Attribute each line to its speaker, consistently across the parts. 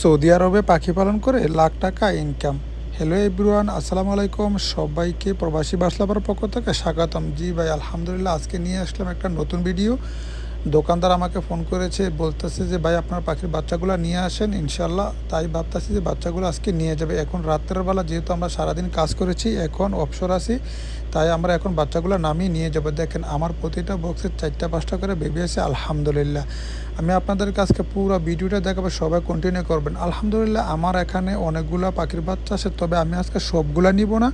Speaker 1: Saudi আরবে পাখি পালন করে লাখ টাকা ইনকাম হ্যালো এভরিওয়ান আসসালামু আলাইকুম। সবাইকে প্রবাসী বাসলাবার পক্ষ থেকে স্বাগতম। জি ভাই, আলহামদুলিল্লাহ, আজকে নিয়ে আসলাম একটা নতুন ভিডিও দোকানদার আমাকে ফোন করেছে, বলতেছে যে, ভাই, আপনার পাখির বাচ্চাগুলো নিয়ে আসেন ইনশাল্লাহ তাই ভাবতেছি যে, বাচ্চাগুলো আজকে নিয়ে যাবে। এখন রাত্রের বেলা যেহেতু আমরা সারাদিন কাজ করেছি, এখন অবসর আছি, তাই আমরা এখন বাচ্চাগুলো নামিয়ে নিয়ে যাব। দেখেন, আমার প্রতিটা বক্সের চারটা, পাঁচটা করে বেবি আছে, আলহামদুলিল্লাহ। আমি আপনাদের কাছকে পুরো ভিডিওটা দেখাবো, সবাই কন্টিনিউ করবেন। আলহামদুলিল্লাহ, আমার এখানে অনেকগুলো পাখির বাচ্চা আছে, তবে আমি আজকে সবগুলো নিব না।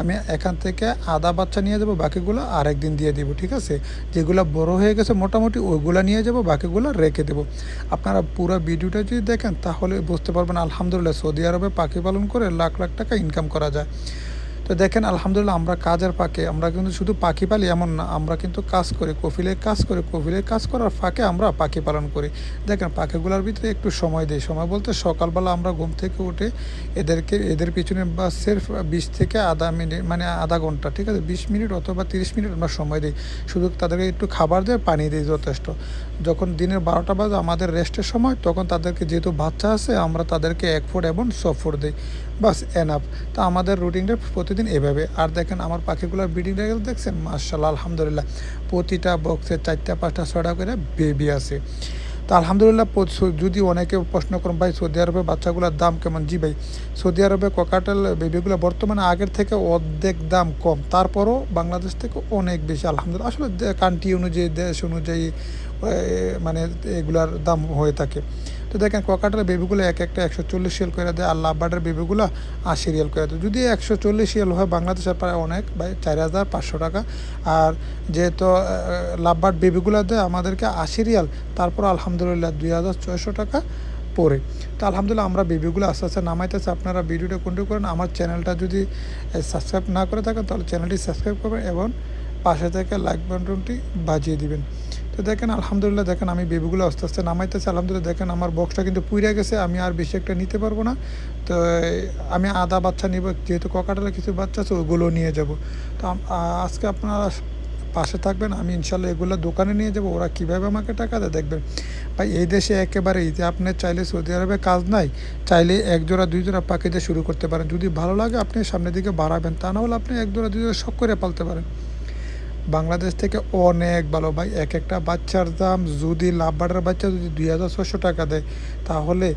Speaker 1: আমি এখান থেকে আধা বাচ্চা নিয়ে যাব, বাকিগুলো আরেকদিন দিয়ে দিব, ঠিক আছে? যেগুলো বড় হয়ে গেছে, মোটামুটি ওইগুলো নিয়ে যাব, বাকিগুলো রেখে দেবো। আপনারা পুরো ভিডিওটা যদি দেখেন, তাহলে বুঝতে পারবেন, আলহামদুলিল্লাহ সৌদি আরবে পাখি পালন করে লাখ লাখ টাকা ইনকাম করা যায়। তো দেখেন, আলহামদুলিল্লাহ আমরা কাজের ফাঁকে, আমরা কিন্তু শুধু পাখি পালি এমন না, আমরা কিন্তু কাজ করি কফিলের কাজ করি কফিলের কাজ করার ফাঁকে আমরা পাখি পালন করি। দেখেন, পাখিগুলোর ভিতরে একটু সময় দিই। সময় বলতে সকালবেলা আমরা ঘুম থেকে উঠে এদেরকে, এদের পিছনে বা সেরফ বিশ থেকে আধা মিনিট মানে আধা ঘণ্টা, ঠিক আছে? বিশ মিনিট অথবা তিরিশ মিনিট আমরা সময় দিই। শুধু তাদেরকে একটু খাবার দিয়ে পানি দিই যথেষ্ট। যখন দিনের বারোটা বাজে আমাদের রেস্টের সময়, তখন তাদেরকে যেহেতু বাচ্চা আছে, আমরা তাদেরকে এক ফুট এবং ছ ফুট দিই। বাস এনাফ তা আমাদের রুটিনটা প্রতিদিন এভাবে। আর দেখেন, আমার পাখিগুলোর ব্রিডিং রেগেল দেখছেন? মার্শাল্লাহ আলহামদুলিল্লাহ। প্রতিটা বক্সে চারটা, পাঁচটা ছটা করে বেবি আছে। তো আলহামদুলিল্লাহ যদি অনেকে প্রশ্ন করেন, ভাই, সৌদি আরবে বাচ্চাগুলোর দাম কেমন? জি, ভাই। সৌদি আরবে ককাটেল বেবিগুলো বর্তমানে আগের থেকে অর্ধেক দাম কম। তারপরও বাংলাদেশ থেকে অনেক বেশি। আলহামদুলিল্লাহ, আসলে কান্ট্রি অনুযায়ী, দেশ অনুযায়ী মানে এগুলার দাম হয়ে থাকে। তো দেখেন ককাটের বেবিগুলো এক একটা একশো চল্লিশ রিয়াল করে দেয়, আর লাভবার্ডের বেবিগুলো আশি রিয়াল করে দেয়। যদি একশো চল্লিশ রিয়াল হয় বাংলাদেশের প্রায় অনেক বা চার হাজার পাঁচশো টাকা। আর যেহেতু লাভবার্ড বেবিগুলো দেয় আমাদেরকে আশি রিয়াল, তারপর আলহামদুলিল্লাহ দুই হাজার ছয়শো টাকা পড়ে। তো আলহামদুলিল্লাহ আমরা ভিডিওগুলো আস্তে আস্তে নামাইতেছি। আপনারা ভিডিওটা কন্টিনিউ করেন। আমার চ্যানেলটা যদি সাবস্ক্রাইব না করে থাকেন, তাহলে চ্যানেলটি সাবস্ক্রাইব করবেন এবং পাশে থেকে লাইক বাটনটি বাজিয়ে দিবেন। তো দেখেন, আলহামদুলিল্লাহ, দেখেন, আমি বেবিগুলো আস্তে আস্তে নামাইতেছি। আলহামদুলিল্লাহ, দেখেন, আমার বক্সটা কিন্তু পুইরা গেছে, আমি আর বেশি একটা নিতে পারব না। তো, আমি আদা বাচ্চা নিব, যেহেতু ককাটালে কিছু বাচ্চা আছে, ওগুলো নিয়ে যাব। তো আজকে আপনারা পাশে থাকবেন, আমি ইনশাল্লাহ এগুলো দোকানে নিয়ে যাব, ওরা কীভাবে আমাকে টাকা দেয় দেখবেন। ভাই, এই দেশে একেবারেই যে আপনি চাইলে সৌদি আরবে কাজ নাই, চাইলে এক জোড়া, দুই জোড়া পাখি দিয়ে শুরু করতে পারেন। যদি ভালো লাগে, আপনি সামনের দিকে বাড়াবেন, তা না হলে আপনি এক জোড়া, দুই জোড়া শখ করে পালতে পারেন। বাংলাদেশ থেকে অনেক ভালো ভাই। এক একটা বাচ্চার দাম যদি লাভবার্ডের বাচ্চা যদি দুই হাজার ছশো টাকা দেয়, তাহলে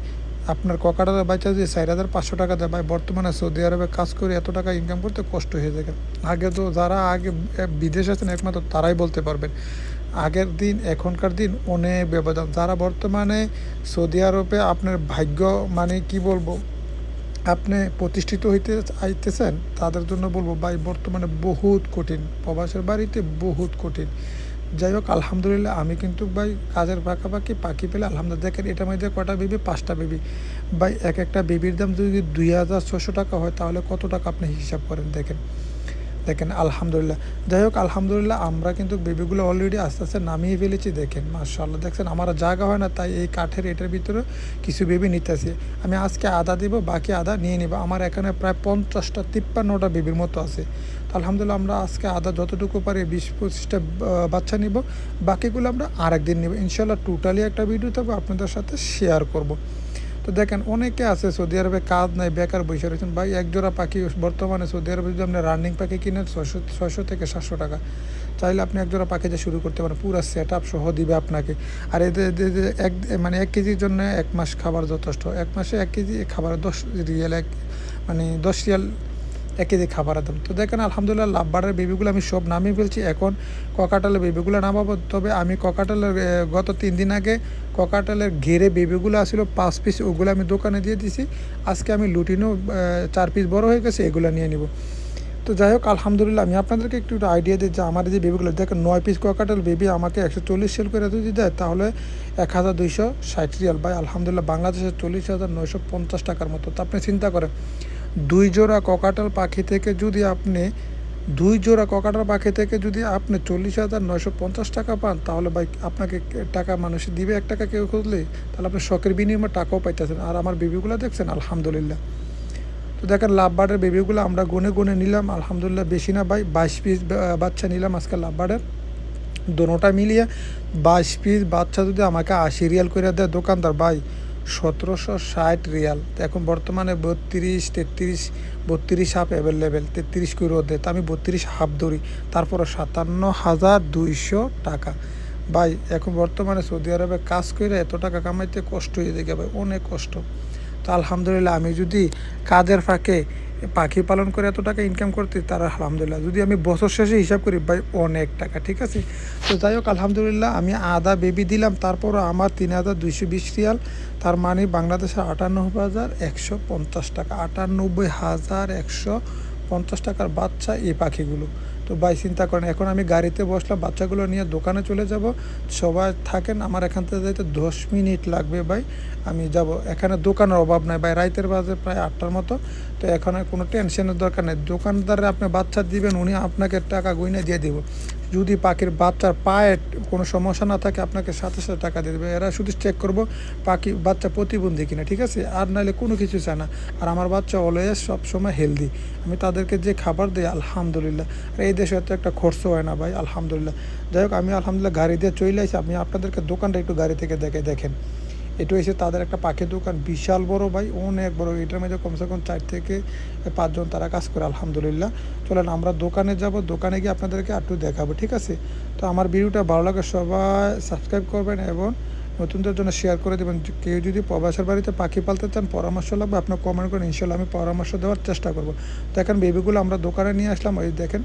Speaker 1: আপনার ককাটার বাচ্চা যদি চার হাজার পাঁচশো টাকা দেয়, ভাই, বর্তমানে সৌদি আরবে কাজ করে এত টাকা ইনকাম করতে কষ্ট হয়ে যায় আগে তো যারা আগে বিদেশ আছেন একমাত্র তারাই বলতে পারবেন। আগের দিন, এখনকার দিন অনেক ব্যবধান। যারা বর্তমানে সৌদি আরবে আপনার ভাগ্য মানে কি বলব? আপনি প্রতিষ্ঠিত হইতে আইতেছেন, তাদের জন্য বলব ভাই, বর্তমানে বহুত কঠিন। প্রবাসের বাড়িতে বহুত কঠিন। যাই হোক, আলহামদুলিল্লাহ, আমি কিন্তু ভাই কাজের পাকাপাকি পাখি পেলে আলহামদুলিল্লাহ, দেখেন এটা মধ্যে কটা বেবি? পাঁচটা বেবি। ভাই, এক একটা বেবির দাম যদি দুই হাজার ছশো টাকা হয়, তাহলে কত টাকা আপনি হিসাব করেন, দেখেন। দেখেন, আলহামদুলিল্লাহ। যাই হোক, আলহামদুলিল্লাহ, আমরা কিন্তু বেবিগুলো অলরেডি আস্তে আস্তে নামিয়ে ফেলেছি, দেখেন মার্শাল্লাহ দেখছেন, আমার জায়গা হয় না, তাই এই কাঠের এটার ভিতরে কিছু বেবি নিতেছি। আমি আজকে আদা দিব, বাকি আদা নিয়ে নিব। আমার এখানে প্রায় পঞ্চাশটা, তিপ্পান্নটা বেবির মতো আছে। তো আলহামদুলিল্লাহ, আমরা আজকে আদা যতটুকু পারি, বিশ পঁচিশটা বাচ্চা নিব। বাকিগুলো আমরা আরেকদিন নিব। ইনশাল্লাহ টোটালি একটা ভিডিও থাকবে, আপনাদের সাথে শেয়ার করব। তো দেখেন, অনেকে আছে সৌদি আরবে কাজ নাই, বেকার বসে রয়েছেন। ভাই, এক জোড়া পাখি বর্তমানে সৌদি আরবে যদি আপনি রানিং পাখি কিনেন ছশো ছশো থেকে সাতশো টাকা। চাইলে আপনি এক জোড়া পাখি দিয়ে শুরু করতে পারেন, পুরো সেট আপ সহ দিবে আপনাকে। আর এদের এক মানে এক কেজির জন্য এক মাস খাবার যথেষ্ট। এক মাসে এক কেজি খাবার দশ রিয়াল, এক মানে দশ রিয়াল এক কেজি খাবারের দাম তো দেখেন, আলহামদুলিল্লাহ, লাভবারের বেবিগুলো আমি সব নামিয়ে ফেলছি। এখন ককাটালের বেবিগুলো নামাবো। তবে আমি ককাটালের গত তিন দিন আগে ককাটালের ঘেরে বেবিগুলো আসছিল পাঁচ পিস ওগুলো আমি দোকানে দিয়ে দিছি। আজকে আমি লুটিনও চার পিস বড় হয়ে গেছে, এগুলো নিয়ে নিব। তো যাই হোক, আলহামদুলিল্লাহ, আমি আপনাদেরকে একটু আইডিয়া দিই যে আমার যে বেবিগুলো দেখেন, নয় পিস ককাটাল বেবি আমাকে একশো চল্লিশ সেল করে যদি দেয়, তাহলে এক হাজার দুইশো ষাট রিয়াল ভাই, আলহামদুলিল্লাহ বাংলাদেশের চল্লিশ হাজার নয়শো পঞ্চাশ টাকার মতো। তো আপনি চিন্তা করেন দুই জোড়া ককাটাল পাখি থেকে যদি আপনি, দুই জোড়া ককাটাল পাখি থেকে যদি আপনি চল্লিশ হাজার নয়শো পঞ্চাশ টাকা পান, তাহলে ভাই আপনাকে টাকা মানুষ দিবে এক টাকা কেউ খুঁজলে, তাহলে আপনি শখের বিনিময়ে টাকাও পাইতেছেন। আর আমার বেবিগুলো দেখছেন? আলহামদুলিল্লাহ। তো দেখেন, লাভবার্ডের বেবিগুলো আমরা গুনে গুনে নিলাম, আলহামদুলিল্লাহ। বেশি না ভাই, বাইশ পিস বাচ্চা নিলাম আজকে লাভবার্ডের। দোনোটা মিলিয়ে বাইশ পিস বাচ্চা যদি আমাকে আশি রিয়াল করে দেয় দোকানদার, ভাই সতেরোশো ষাট রিয়াল। এখন বর্তমানে বত্রিশ, তেত্রিশ, বত্রিশ হাফ অ্যাভেলেবেল তেত্রিশ কুড়ি রোদে তো আমি বত্রিশ হাফ ধরি তারপরে সাতান্ন হাজার দুইশো টাকা। ভাই, এখন বর্তমানে সৌদি আরবে কাজ করে এত টাকা কামাইতে কষ্ট হয়ে দেখে ভাই? অনেক কষ্ট। তো আলহামদুলিল্লাহ, আমি যদি কাদের ফাঁকে পাখি পালন করে এত টাকা ইনকাম করতে, তার আলহামদুলিল্লাহ। যদি আমি বছর শেষে হিসাব করি, ভাই, অনেক টাকা, ঠিক আছে? তো যাই হোক, আলহামদুলিল্লাহ, আমি আদা বেবি দিলাম, তারপরও আমার তিন হাজার দুইশো বিশ রিয়াল, তার মানে বাংলাদেশের আটানব্বই হাজার একশো পঞ্চাশ টাকা, আটানব্বই হাজার একশো পঞ্চাশ টাকার বাচ্চা এই পাখিগুলো। তো ভাই চিন্তা করেন, এখন আমি গাড়িতে বসলাম, বাচ্চাগুলো নিয়ে দোকানে চলে যাব। সবাই থাকেন, আমার এখান থেকে যাইতে দশ মিনিট লাগবে ভাই। আমি যাব, এখানে দোকানের অভাব নাই ভাই, রাইতের বাজে প্রায় আটটার মতো। তো এখানে কোনো টেনশনের দরকার নেই। দোকানদারে আপনি বাচ্চা দিবেন, উনি আপনাকে টাকা গুইনে দিয়ে দিব। যদি পাখির বাচ্চার পায়ে কোনো সমস্যা না থাকে, আপনাকে সাথে সাথে টাকা দিয়ে দেবে। এরা শুধু চেক করব পাখি, বাচ্চা প্রতিবন্ধী কিনা, ঠিক আছে? আর নাহলে কোনো কিছু চায় না। আর আমার বাচ্চা অলওয়েজ সবসময় হেলদি আমি তাদেরকে যে খাবার দিই, আলহামদুলিল্লাহ। আর এই দেশে তো একটা খরচ হয় না ভাই, আলহামদুলিল্লাহ। যাই হোক, আমি আলহামদুলিল্লাহ গাড়ি দিয়ে চলে আসি। আমি আপনাদেরকে দোকানটা একটু গাড়ি থেকে দেখে দেখেন। এটা হচ্ছে তাদের একটা পাখির দোকান, বিশাল বড় ভাই, অনেক বড়। এটার মধ্যে কমসে কম চার থেকে পাঁচজন তারা কাজ করে, আলহামদুলিল্লাহ। চলেন আমরা দোকানে যাব, দোকানে গিয়ে আপনাদেরকে একটু দেখাবো, ঠিক আছে? তো আমার ভিডিওটা ভালো লাগে, সবাই সাবস্ক্রাইব করবেন এবং নতুনদের জন্য শেয়ার করে দেবেন। কেউ যদি প্রবাসের বাড়িতে পাখি পালতে চান, পরামর্শ লাগবে আপনার কমেন্ট করেন ইনশাল্লাহ আমি পরামর্শ দেওয়ার চেষ্টা করব। দেখেন বেবিগুলো আমরা দোকানে নিয়ে আসলাম, ওই দেখেন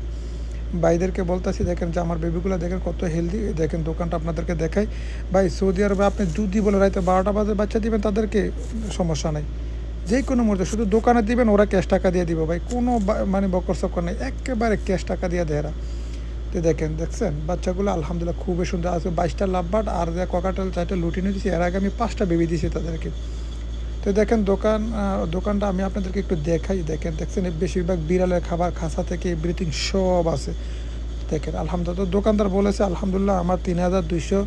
Speaker 1: ভাইদেরকে বলতেছি, দেখেন যে আমার বেবিগুলো দেখেন কত হেলদি দেখেন দোকানটা আপনাদেরকে দেখাই। ভাই, সৌদি আরবে আপনি যদি বলে রাইতে বারোটা বাজে বাচ্চা দিবেন, তাদেরকে সমস্যা নাই। যে কোনো মুহূর্তে শুধু দোকানে দিবেন, ওরা ক্যাশ টাকা দিয়ে দিবে। ভাই, কোনো মানে বকর সকর নেই। একেবারে ক্যাশ টাকা দিয়ে দেয় এরা। তো দেখেন, দেখছেন? বাচ্চাগুলো আলহামদুলিল্লাহ খুবই সুন্দর। আজকে বাইশটা লাভবাট, আর ককাটাল চারটা লুটিনে দিয়েছি এর আগে আমি পাঁচটা বেবি দিয়েছি তাদেরকে। তো দেখেন দোকান দোকানটা আমি আপনাদেরকে একটু দেখাই। দেখেন, দেখছেন বেশিরভাগ বিড়ালের খাবার খাসা থেকে এভরিথিং সব আছে। দেখেন, আলহামদুলিল্লাহ দোকানদার বলেছে, আলহামদুলিল্লাহ, আমার তিন হাজার দুইশো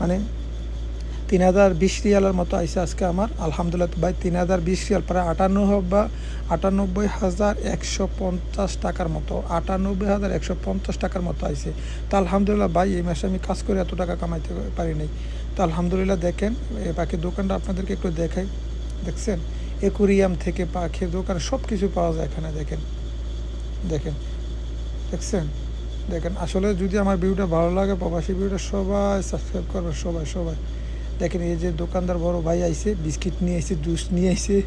Speaker 1: মানে তিন হাজার বিশ রিয়ালের মতো আইসে আজকে আমার। আলহামদুলিল্লাহ ভাই, তিন হাজার বিশ রিয়াল, প্রায় আটান্ন বা আটানব্বই হাজার একশো পঞ্চাশ টাকার মতো, আটানব্বই হাজার একশো পঞ্চাশ টাকার মতো আইসে তা আলহামদুলিল্লাহ, ভাই, এই মাসে আমি কাজ করে এত টাকা কামাইতে পারি নাই। তো আলহামদুলিল্লাহ, দেখেন পাখির দোকানটা আপনাদেরকে একটু দেখাই। দেখছেন? একুরিয়াম থেকে পাখির দোকান সব কিছু পাওয়া যায় এখানে, দেখেন। দেখেন। দেখছেন? দেখেন, আসলে যদি আমার ভিউটা ভালো লাগে, প্রবাসী ভিউটা সবাই সাবস্ক্রাইব করবে, সবাই সবাই। দেখেন, এই যে দোকানদার বড় ভাই আইছে, বিস্কিট নিয়ে আইছে, জুস নিয়ে আইছে।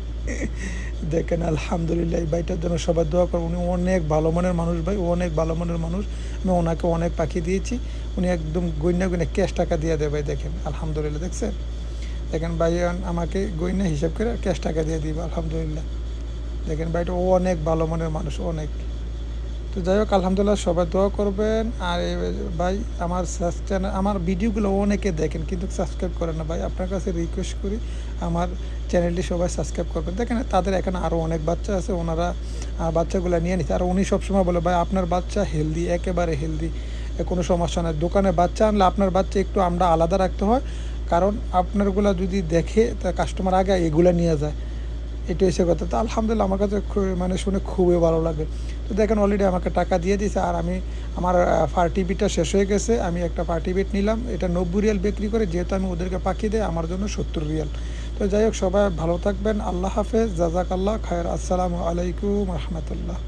Speaker 1: দেখেন, আলহামদুলিল্লাহ, এই ভাইটার জন্য সবাই দোয়া করব উনি অনেক ভালো মনের মানুষ ভাই অনেক ভালো মনের মানুষ। আমি ওনাকে অনেক পাখি দিয়েছি, উনি একদম গইনা গইনা ক্যাশ টাকা দিয়ে দেয় ভাই, দেখেন, আলহামদুলিল্লাহ, দেখছেন? দেখেন ভাই আমাকে গইনা হিসাব করে ক্যাশ টাকা দিয়ে দিবে, আলহামদুলিল্লাহ। দেখেন ভাইটা ও অনেক ভালো মনের মানুষ, অনেক। তো যাই হোক, আলহামদুলিল্লাহ, সবাই দোয়া করবেন। আর ভাই, আমার চ্যানেল আমার ভিডিওগুলো অনেকে দেখেন, কিন্তু সাবস্ক্রাইব করেন না ভাই। আপনার কাছে রিকোয়েস্ট করি, আমার চ্যানেলটি সবাই সাবস্ক্রাইব করবেন। দেখেন, তাদের এখানে আরও অনেক বাচ্চা আছে, ওনারা বাচ্চাগুলো নিয়ে নিচ্ছে আর উনি সবসময় বলে, ভাই, আপনার বাচ্চা হেলদি একেবারে হেলদি কোনো সমস্যা নেই। দোকানে বাচ্চা আনলে আপনার বাচ্চা একটু আমরা আলাদা রাখতে হয়। কারণ আপনারগুলো যদি দেখে তা কাস্টমার আগে এগুলো নিয়ে যায়। এটা এসে কথা। তো আলহামদুলিল্লাহ আমার কাছে মানে শুনে খুবই ভালো লাগে। তো দেখেন অলরেডি আমাকে টাকা দিয়ে দিয়েছে আর আমি, আমার পার্টি বিটটা শেষ হয়ে গেছে। আমি একটা পার্টি বিট নিলাম। এটা নব্বই রিয়াল বিক্রি করে যেহেতু আমি ওদেরকে পাখি দেয় আমার জন্য সত্তর রিয়াল। তো যাই হোক, সবাই ভালো থাকবেন। আল্লাহ হাফেজ। জাজাক আল্লাহ খায়ের। আসসালামু আলাইকুম রহমতুল্লাহ।